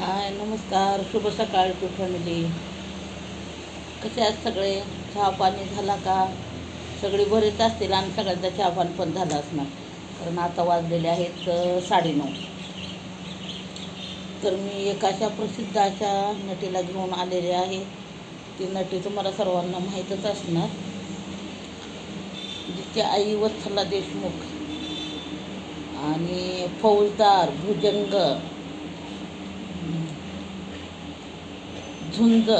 हाय नमस्कार. शुभ सकाळ टू फॅमिली कसे आहेत सगळे? चहा पाणी झाला का? सगळी बरेच असतील आणि सगळ्यांचा चहा पाणी पण झाला असणार. कारण आता वाजलेले आहेत साडेनऊ. तर मी एक अशा प्रसिद्ध अशा नटीला घेऊन आलेले आहे. ती नटी तुम्हाला सर्वांना माहीतच असणार. जिची आई वत्सला देशमुख आणि फौजदार भुजंग. झुंज.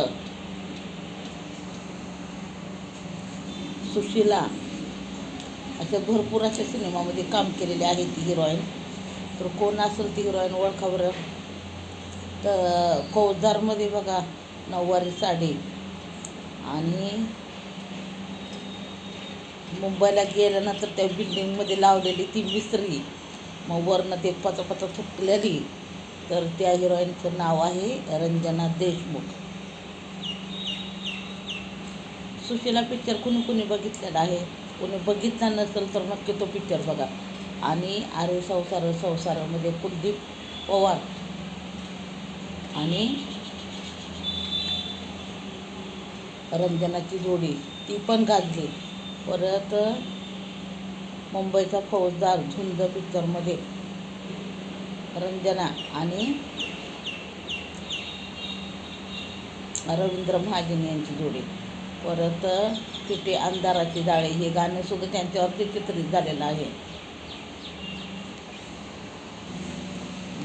सुशिला. अशा भरपूर अशा सिनेमामध्ये काम केलेले आहे ती हिरोईन. तर कोण असेल ती हिरोईन ओळखा बरं. तर फौजदारमध्ये बघा नऊवारी साडी. आणि मुंबईला गेल्यानंतर त्या बिल्डिंगमध्ये लावलेली ती विसरी मग वरनं ते पचापचा थुकलेली. तर त्या हिरोईनचं नाव आहे रंजना देशमुख. सुशीला पिक्चर कुणी कुणी बघितलेला आहे? कुणी बघितला नसेल तर नक्की तो पिक्चर बघा. आणि आरे संसार संसारामध्ये कुलदीप पवार. आणि रंजनाची जोडी ती पण गाजली. परत मुंबईचा फौजदार झुंज पिक्चरमध्ये रंजना आणि रवींद्र महाजन यांची जोडी. परत पिटे अंधाराची जाळे हे गाणं सुद्धा त्यांच्यावरती चित्रित झालेलं आहे.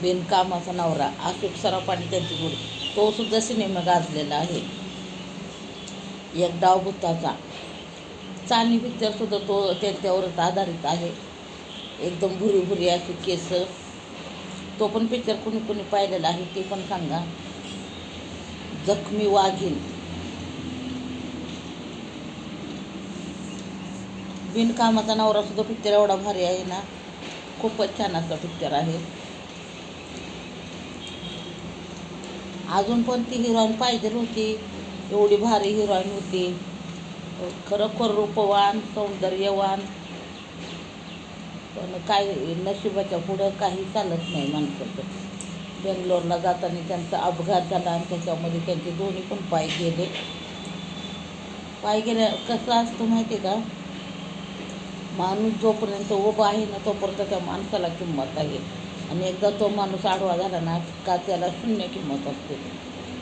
बिनकामाचा नवरा अशोक सराफ आणि त्यांची जोडी. तो सुद्धा सिनेमा गाजलेला आहे. एक डाव भूताचा. चानी पिक्चर सुद्धा तो त्यांच्यावरच आधारित आहे. एकदम भुरी भुरी अशी केस तो पण पिक्चर कुणी कुणी पाहिलेला आहे ते पण सांगा. जखमी वाघीण. बिनकामाचा नवरा सुद्धा पिक्चर एवढा भारी आहे ना. खूपच छान असा पिक्चर आहे. अजून पण ती हिरोईन पाहिजे होती. एवढी भारी हिरोईन होती. खरोखर रूपवान सौंदर्यवान. पण काय नशिबाच्या पुढं काही चालत नाही माणसाचं. बेंगलोरला जाताना त्यांचा अपघात झाला आणि त्याच्यामध्ये त्यांचे दोन्ही पण पाय गेले. पाय गेल्या कसं असतं माहिती आहे का? माणूस जोपर्यंत उभा आहे ना तोपर्यंत त्या माणसाला किंमत आहे. आणि एकदा तो माणूस आडवा झाला ना का त्याला शून्य किंमत असते.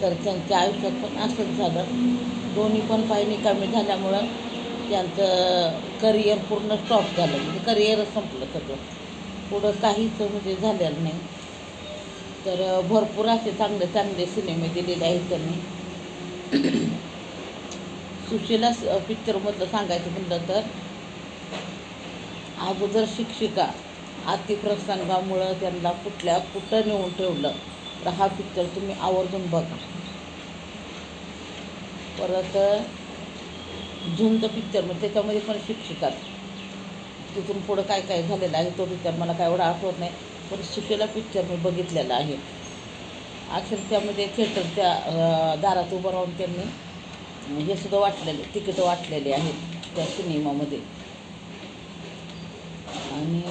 तर त्यांच्या आयुष्यात पण असंच झालं. दोन्ही पण पाय निकामी झाल्यामुळं त्यांचं करिअर पूर्ण स्टॉप झालं. म्हणजे करिअरच संपलं सगळं. पुढं काहीच म्हणजे झालेलं नाही. तर भरपूर असे चांगले चांगले सिनेमे दिलेले आहेत त्यांनी. सुशीला पिक्चरमधलं सांगायचं म्हटलं तर अगोदर शिक्षिका अतिप्रसंगामुळं त्यांना कुठल्या कुठं नेऊन ठेवलं तर हा पिक्चर तुम्ही आवर्जून बघा. परत झुंज पिक्चर म्हणजे त्याच्यामध्ये पण शिक्षिकाच तिथून पुढं काय काय झालेलं आहे तो पिक्चर मला काय एवढा आठवत नाही पण सुशीला पिक्चर मी बघितलेला आहे. अक्षर त्यामध्ये थिएटरच्या दारात उभं राहून त्यांनी हे सुद्धा वाटलेले तिकीटं वाटलेली आहेत त्या सिनेमामध्ये. आणि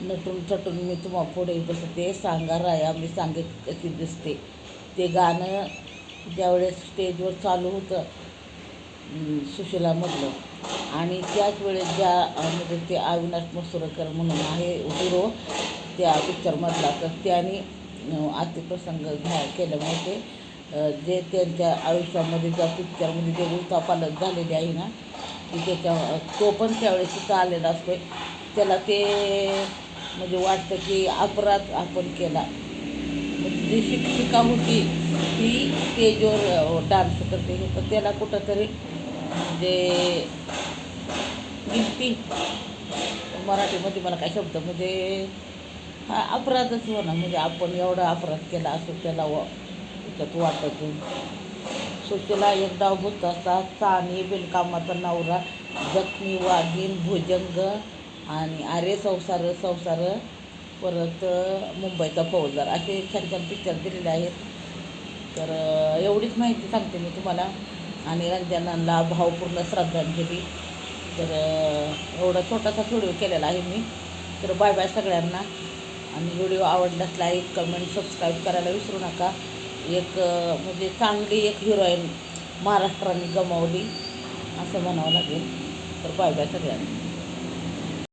नटून चटून मी तुम्हाला पुढे बसते सांगा राया मी सांगे कशी दिसते. ते गाणं ज्यावेळेस स्टेजवर चालू होतं अं, सुशिलामधलं. आणि त्याच वेळेस ज्या म्हणजे ते अविनाश मसुरकर म्हणून आहे हिरो त्या पिक्चरमधला तर त्याने अं, अतिप्रसंग घ्या केल्यामुळे ते जे त्यांच्या आयुष्यामध्ये त्या पिक्चरमध्ये जे उलथापालट झालेले आहे ना की त्याच्या तो पण त्यावेळेस तिथं आलेला असतो त्याला ते म्हणजे वाटतं की अपराध आपण केला. म्हणजे जी शिक्षिका होती ती स्टेजवर डान्स करते तर त्याला कुठंतरी म्हणजे गिल्टी मराठीमध्ये मला काय शब्द म्हणजे हा अपराधच होणार म्हणजे आपण एवढा अपराध केला असो त्याला त्याच्यात वाटत सुशीला एक डाव भूत असतात चाणी बिनकामाचा नवरा जखमी वाघीण भुजंग आणि आरे संसार संसार परत मुंबईचा फौजदार. असे छान छान पिक्चर दिलेले आहेत. तर एवढीच माहिती सांगते मी तुम्हाला. आणि रंजनांना भावपूर्ण श्रद्धांजली तर एवढा छोटासा व्हिडिओ केलेला आहे मी. तर बाय बाय सगळ्यांना. आणि व्हिडिओ आवडल्यास लाईक कमेंट सबस्क्राईब करायला विसरू नका. एक म्हणजे चांगली एक हिरोईन महाराष्ट्राने गमावली असं म्हणावं लागेल. तर बाय बाय सगळ्यांना.